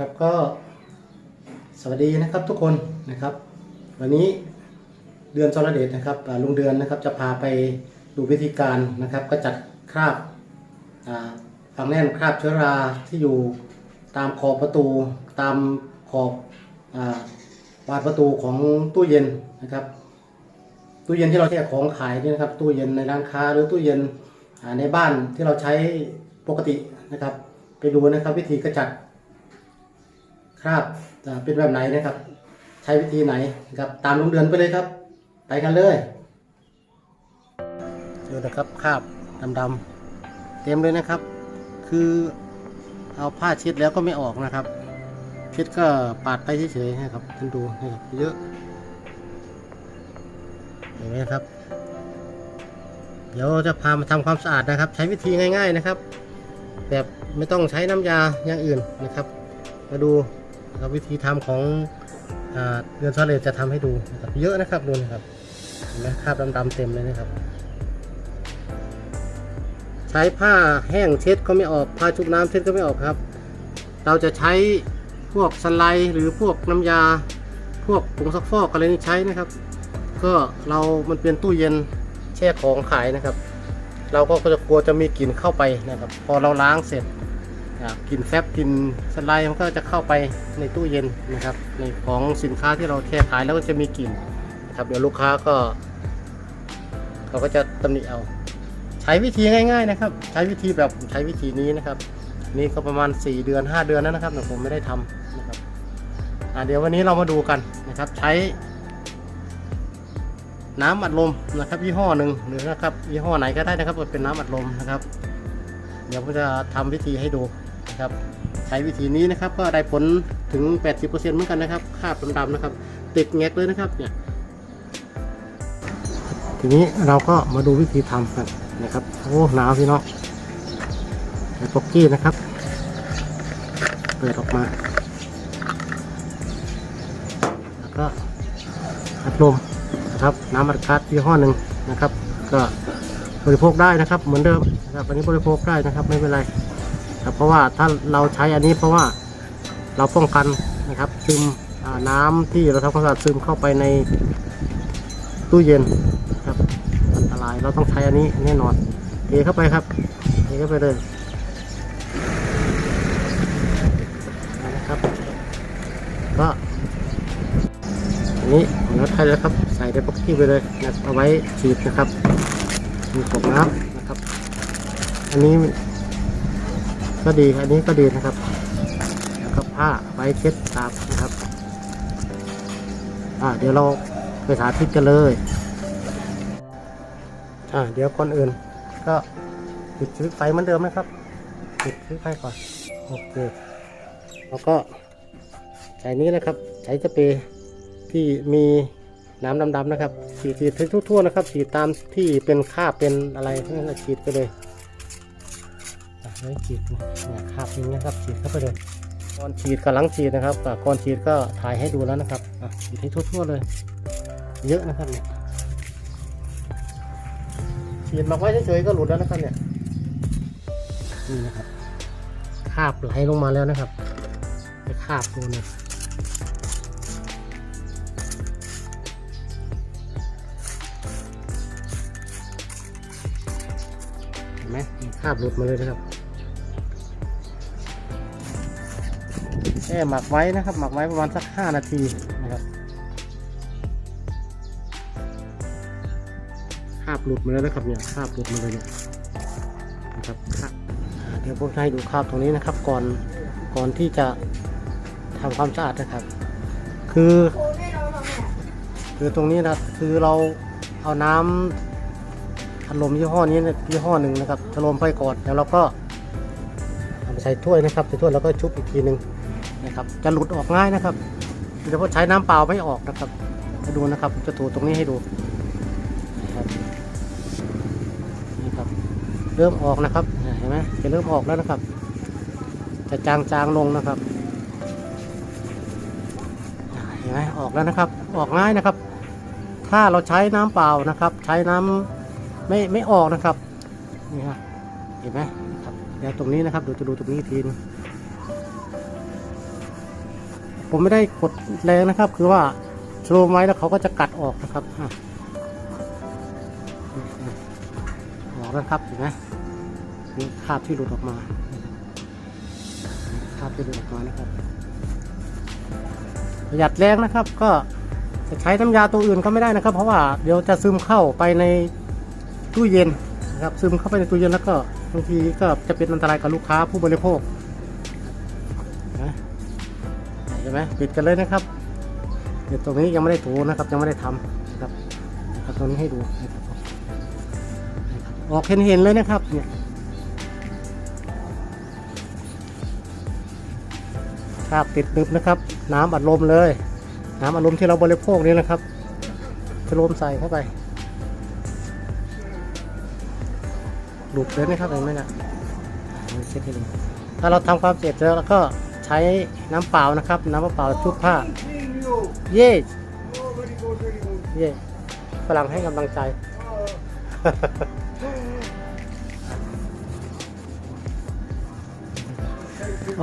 ครับก็สวัสดีนะครับทุกคนนะครับ วันนี้เดือนสรเดชนะครับลุงเดือนนะครับจะพาไปดูวิธีการนะครับ ก็จัดคราบฝังแน่นคราบเชื้อราที่อยู่ตามขอบประตู ตามขอบอบานประตูของตู้เย็นนะครับ ตู้เย็นที่เราแช่ของขายนี่นะครับ ตู้เย็นในร้านค้าหรือตู้เย็นในบ้านที่เราใช้ปกตินะครับ ไปดูนะครับวิธีกระจัด คราบอ่าเป็นแบบไหนนะครับ ใช้วิธีไหนนะครับ ตามลุงเดือนไปเลยครับ ไปกันเลยดูนะครับคราบดำๆเต็มเลยนะครับ คือเอาผ้าเช็ดแล้วก็ไม่ออกนะครับ เช็ดก็ปาดไปเฉยๆนะครับท่านดูนะครับเยอะเห็นไหมครับ เดี๋ยวจะพามาทำความสะอาดนะครับ ใช้วิธีง่าย ๆนะครับ แบบไม่ต้องใช้น้ำยาอย่างอื่นนะครับ มาดู นะครับวิธีทำของอเดือนซอเลตจะทำให้ดูนะครับเยอะนะครับดูนะครับเห็นไหมคราบดำๆเต็มเลยนะครับ ใช้ผ้าแห้งเช็ดก็ไม่ออกผ้าชุบน้ำเช็ดก็ไม่ออกครับ เราจะใช้พวกสไลด์หรือพวกน้ำยา พวกผงซักฟอกอะไรนี่ใช้นะครับ ก็เรามันเป็นตู้เย็นแช่ของขายนะครับ เราก็จะกลัวจะมีกลิ่นเข้าไปนะครับ พอเราล้างเสร็จ กลิ่นแฟบกลิ่นสไลด์มันก็จะเข้าไปในตู้เย็นนะครับ ในของสินค้าที่เราแช่ขายแล้วก็จะมีกลิ่นนะครับเดี๋ยวลูกค้าก็เขาก็จะตำหนิเอา ใช้วิธีง่าย ๆ นะครับ ใช้วิธีแบบใช้วิธีนี้นะครับ นี่ก็ประมาณ 4 เดือน 5 เดือนแล้วนะครับแต่ผมไม่ได้ทำนะครับเดี๋ยววันนี้เรามาดูกันนะครับ ใช้น้ำอัดลมนะครับยี่ห้อหนึ่งหรือนะครับยี่ห้อไหนก็ได้นะครับเป็นน้ำอัดลมนะครับ เดี๋ยวผมจะทำวิธีให้ดู นะครับใช้วิธีนี้นะครับก็ได้ผลถึง 80%เหมือนกันนะครับคาบดำๆนะครับ ติดแงกเลยนะครับเนี่ยทีนี้เราก็มาดูวิธีทำกันนะครับโอ้หนาวพี่น้องไอ้ป๊อกกี้นะครับ เปิดออกมา แล้วก็อัดลมนะครับ น้ำอัดก๊าซยี่ห้อหนึ่งนะครับ ก็บริโภคได้นะครับ เหมือนเดิมนะครับอันนี้บริโภคได้นะครับไม่เป็นไร ครับเพราะว่าถ้าเราใช้อันนี้เพราะว่าเราป้องกันนะครับซึมน้ำที่เราทำความสะอาดซึมเข้าไปในตู้เย็นนะครับอันตรายเราต้องใช้อันนี้แน่นอนเทเข้าไปครับเทเข้าไปเลยนะครับก็อันนี้ผมลดให้แล้วครับใส่ในป๊อกกี้ไปเลยนะเอาไว้ฉีดนะครับมีกบน้ำนะครับ อันนี้ ก็ดีอันนี้ก็ดีนะครับแล้วก็ผ้าไว้เช็ดตามนะครับ อ่าเดี๋ยวเราไปสาธิตกันเลย อ่าเดี๋ยวก่อนอื่น ก็ปิดสวิตไฟเหมือนเดิมนะครับปิดสวิตไฟก่อนโอเคแล้วก็ใช้นี้นะครับ ใช้สเปรย์ที่มีน้ำดำๆนะครับฉีดฉีดทั่วๆนะครับฉีดตามที่เป็นคราบเป็นอะไรนั่นแหละฉีดไปเลย ไม่ฉีดนะเนี่ยคราบนี้นะครับฉีดเข้าไปเลยก่อนฉีดกับหลังฉีดนะครับก่อนฉีดก็ถ่ายให้ดูแล้วนะครับฉีดให้ทั่วๆเลย เยอะนะครับเนี่ยฉีดมาไว้เฉยๆก็หลุดแล้วนะครับเนี่ยนี่นะครับคาบไหลลงมาแล้วนะครับไปคาบดูเนี่ยเห็นไหมคาบหลุดมาเลยนะครับ แค่หมักไว้นะครับ หมักไว้ประมาณสักห้านาทีนะครับคาบหลุดมาแล้วนะครับเนี่ยคาบหลุดมาเลยเนี่ยนะครับเดี๋ยวผมให้ดูคาบตรงนี้นะครับ ก่อนก่อนที่จะทำความสะอาดนะครับ คือ คือตรงนี้นะคือเราเอาน้ำพัดลมยี่ห้อนี้นะยี่ห้อหนึ่งนะครับพัดลมไฟก่อนแล้วเราก็ใส่ถ้วยนะครับใส่ถ้วยแล้วก็ชุบอีกทีหนึ่ง นะครับ จะหลุดออกง่ายนะครับโดยเฉพาะใช้น้ำเปล่าไม่ออกนะครับให้ดูนะครับจะถูตรงนี้ให้ดูนะครับนี่ครับ เริ่มออกนะครับเห็นไหมจะเริ่มออกแล้วนะครับ จะจางๆลงนะครับเห็นไหมออกแล้วนะครับ ออกง่ายนะครับ ถ้าเราใช้น้ำเปล่านะครับ ใช้น้ำไม่ไม่ออกนะครับนี่ฮะเห็นไหมครับเดี๋ยวตรงนี้นะครับเดี๋ยวจะดูตรงนี้ทีนึง ผมไม่ได้กดแรงนะครับ คือว่าโลว์ไว้แล้วเขาก็จะกัดออกนะครับออกแล้วครับเห็นไหมนี่คาบที่หลุดออกมาคาบที่หลุดออกมานะครับ ประหยัดแรงนะครับ ก็จะใช้น้ำยาตัวอื่นก็ไม่ได้นะครับ เพราะว่าเดี๋ยวจะซึมเข้าไปในตู้เย็นนะครับ ซึมเข้าไปในตู้เย็นแล้วก็บางทีก็จะเป็นอันตรายกับลูกค้าผู้บริโภค ห็นไหมปิดกันเลยนะครับเดี๋ยวตรงนี้ยังไม่ได้ถูนะครับยังไม่ได้ทำนะครับนะครับตรงนี้ให้ดูนะครับออกเห็นเห็นๆเลยนะครับเนี่ยคราบติดนึบนะครับ น้ำอัดลมเลย น้ำอัดลมที่เราบริโภคนี่นะครับจะลมใส่เข้าไป หลุดเลยนะครับเห็นไหมนะอ่าเช็ดให้ดูถ้าเราทำความเสร็จแล้วเราก็ ช้น้ำเปล่านะครับ น้ำเปล่าชุบผ้า เย่เย่ฝรั่งให้กำลังใจ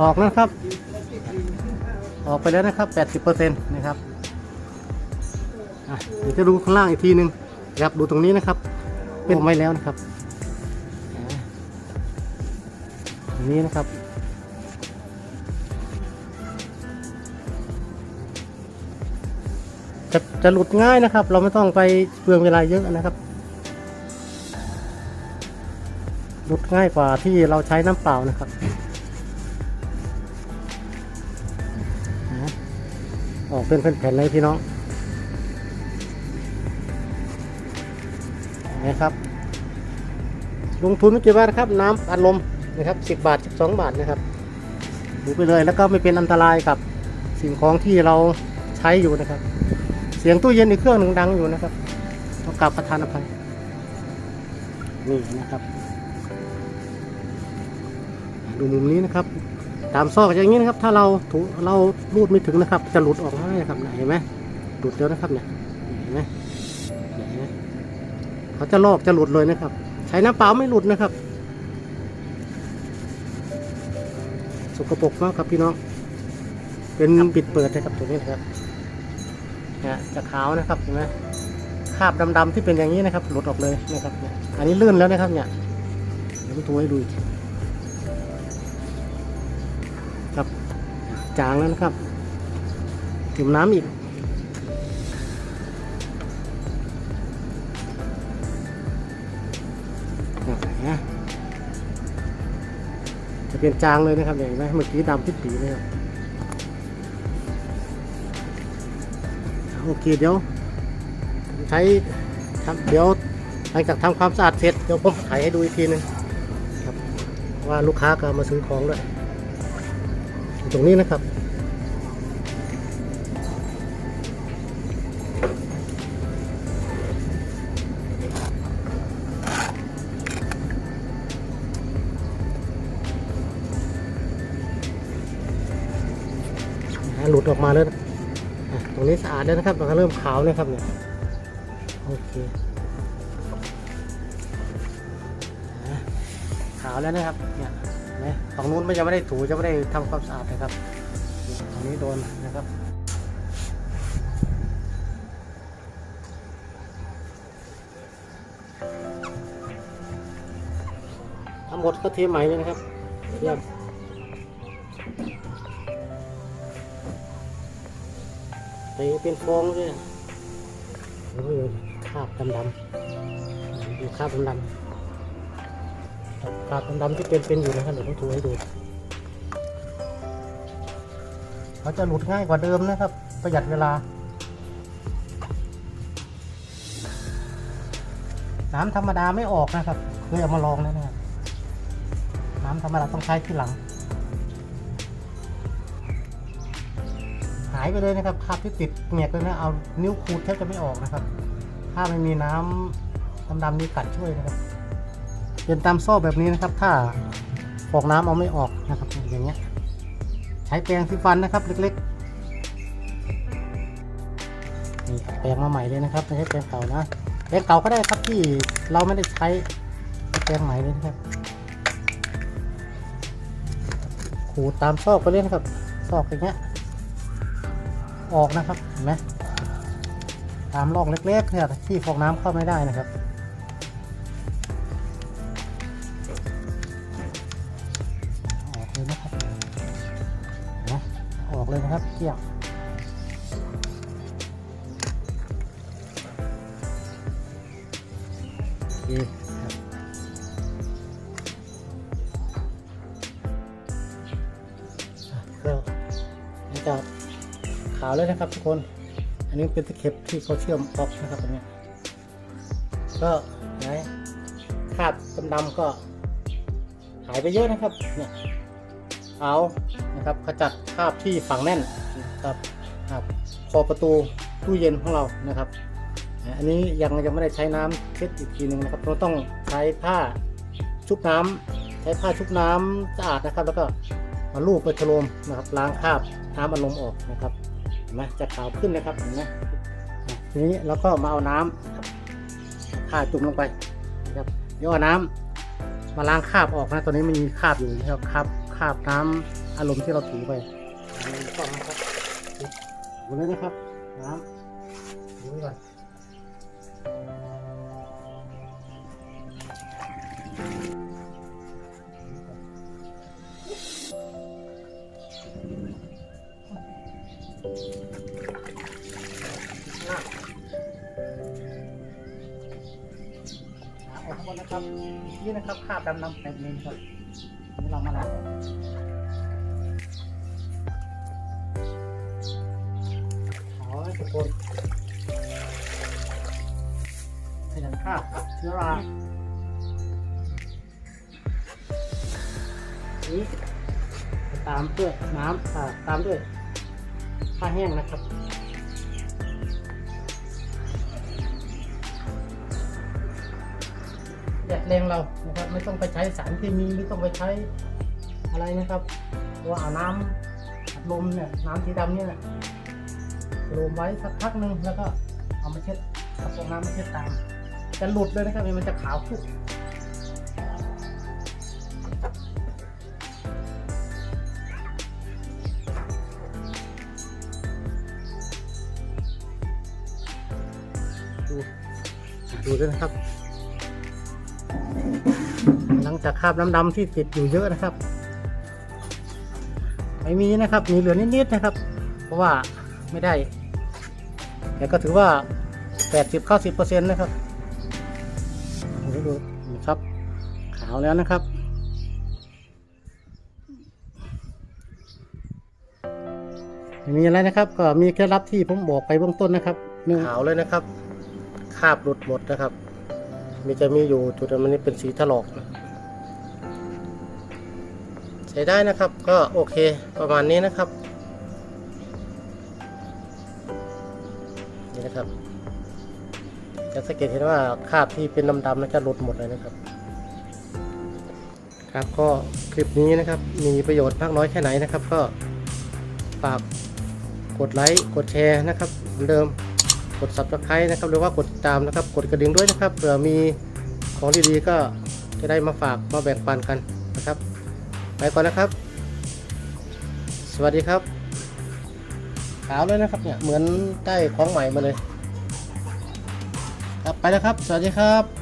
ออกนะครับ ออกไปแล้วนะครับ 80%นะครับเดี๋ยวจะดูข้างล่างอีกทีหนึ่งครับดูตรงนี้นะครับ เป็นไม่แล้วนะครับตรงนี้นะครับ จะจะหลุดง่ายนะครับ เราไม่ต้องไปเปลืองเวลาเยอะนะครับ หลุดง่ายกว่าที่เราใช้น้ำเปล่านะครับออกเป็นแผ่นๆเลยพี่น้องนะครับ ลงทุนไม่กี่บาทครับน้ำอัดลมนะครับ 10 บาท 12 บาทนะครับดูไปเลยแล้วก็ไม่เป็นอันตรายกับสิ่งของที่เราใช้อยู่นะครับ เสียงตู้เย็นอีกเครื่องหนึ่งดังอยู่นะครับต้องกลับประทานอภัยนี่นะครับ ดูมุมนี้นะครับ ตามซอกอย่างนี้นะครับ ถ้าเราถูเรารูดไม่ถึงนะครับ จะหลุดออกมาได้นะครับเห็นไหมหลุดแล้วนะครับเนี่ยเห็นไหมเห็นไหมเขาจะลอกจะหลุดเลยนะครับ ใช้น้ำเปล่าไม่หลุดนะครับสกปรกมากครับพี่น้อง เป็นปิดเปิดนะครับตัวนี้นะครับ นะจะขาวนะครับเห็นไหมคราบดำๆที่เป็นอย่างนี้นะครับ หลุดออกเลยนะครับเนี่ยอันนี้ลื่นแล้วนะครับเนี่ยเดี๋ยวผมตัวให้ดูครับจางแล้วนะครับจุ่มน้ำอีกนะจะเป็นจางเลยนะครับเห็นไหมเมื่อกี้ดำพิดปีเลยครับ โอเคเดี๋ยวใช้เดี๋ยวหลังจากทำความสะอาดเสร็จเดี๋ยวผมถ่ายให้ดูอีกทีหนึงครับว่าลูกค้าก็มาซื้อของด้วยตรงนี้นะครับหลุดออกมาแล้วนะ นี้สะอาดแล้วนะครับมันก็เริ่มขาวนะครับเนี่ยโอเคขาวแล้วนะครับเนี่ยนไหมฝั่งนู้นไม่ยังไม่ได้ถูจะไม่ได้ทำความสะอาดนะครับตรงนี้โดนนะครับทั้งหมดก็เทใหม่เลยนะครับเยี่ยม เป็นฟองด้วยโอ้ยคราบดำดำดูคราบดำดำคราบดำดำที่เป็นเป็นอยู่นะครับเดี๋ยวต้องถูให้ดูเขาจะหลุดง่ายกว่าเดิมนะครับ ประหยัดเวลา น้ำธรรมดาไม่ออกนะครับเคยเอามาลองแล้วนะครับน้ำธรรมดาต้องใช้ที่หลัง ไปเลยนะครับคราบที่ติดเงียกเลยนะเอานิ้วขูดแทบจะไม่ออกนะครับ ถ้าไม่มีน้ำดำๆนี้กัดช่วยนะครับ เป็นตามโซอกแบบนี้นะครับ ถ้าฟอกน้ำเอาไม่ออกนะครับ อย่างเงี้ยใช้แปรงสีฟันนะครับ เล็กๆนี่แปรงมาใหม่เลยนะครับไม่ใช่แปรงเก่านะแปรงเก่าก็ได้ครับที่เราไม่ได้ใช้แปรงใหม่เลยนะครับขูดตามซอกไปเลยนะครับซอกอย่างเงี้ย ออกนะครับเห็นไหมตามร่องเล็กๆเนี่ยที่ฟองน้ำเข้าไม่ได้นะครับออกเลยนะครับเห็นไหมออกเลยนะครับเกลี้ยโอเคครับอะก็มันจะ ขาวเลยนะครับทุกคน อันนี้เป็นตะเข็บที่เขาเชื่อมออกนะครับอันนี้ก็ไหนคราบดำๆก็หายไปเยอะนะครับ เนี่ยเอานะครับขจัดคราบที่ฝังแน่นนะครับครับคอประตูตู้เย็นของเรานะครับ อันนี้ยังยังไม่ได้ใช้น้ำเช็ดอีกทีหนึ่งนะครับเราต้องใช้ผ้าชุบน้ำใช้ผ้าชุบน้ำสะอาดนะครับ แล้วก็มาลูบไปชโลมนะครับล้างคราบน้ำอารมณ์ออกนะครับ นไหมจะขาวขึ้นนะครับเห็นไหมทีนี้เราก็มาเอาน้ำนะครับผ้าจุ่มลงไปนะครับเดี๋ยวเอาน้ำมาล้างคราบออกนะตัวนี้มันมีคราบอยู่นะครับคราบคราบน้ำอารมณ์ที่เราถูไปก็นะครับหมดเลยนะครับน้ำดูไว้ก่อน นี่นะครับคาบดำน้ำเต็มเลยครับนี่เรามาล้างขาวให้ทุกคนให้เห็นคาบเชื้อรานี้ตามด้วยน้ำตามด้วยผ้าแห้งนะครับ แดดแรงเรานะครับไม่ต้องไปใช้สารเคมีไม่ต้องไปใช้อะไรนะครับเพราะว่าเอาน้ำอัดลมเนี่ยน้ำสีดำเนี่ยลมไว้สักพักหนึ่งแล้วก็เอามาเช็ดกระโปรงน้ำมาเช็ดตาม จะหลุดเลยนะครับมันจะขาวขึ้นดูดูด้วยนะครับ หลังจากคราบน้ำดำที่ติดอยู่เยอะนะครับไม่มีนะครับมีเหลือนิดๆนะครับ เพราะว่าไม่ได้ แต่ก็ถือว่า 80 90เปอร์เซ็นต์นะครับดูดูนี่ครับ ขาวแล้วนะครับมีอะไรนะครับ ก็มีเคล็ดลับที่ผมบอกไปเบื้องต้นนะครับขาวเลยนะครับคาบหลุดหมดนะครับ มีจะมีอยู่จุดมันนี้เป็นสีถลอก ใช้ได้นะครับก็โอเคประมาณนี้นะครับ นี่นะครับ จะสังเกตเห็นว่าคราบที่เป็นดำๆนะจะหลุดหมดเลยนะครับ ครับก็คลิปนี้นะครับมีประโยชน์มากน้อยแค่ไหนนะครับ ก็ฝากกดไลค์กดแชร์นะครับเหมือนเดิม กด subscribe นะครับหรือว่ากดติดตามนะครับ กดกระดิ่งด้วยนะครับเผื่อมีของดีๆก็จะได้มาฝากมาแบ่งปันกันนะครับ ไปก่อนนะครับ สวัสดีครับขาวเลยนะครับเนี่ยเหมือนได้ของใหม่มาเลย ครับไปแล้วครับ สวัสดีครับ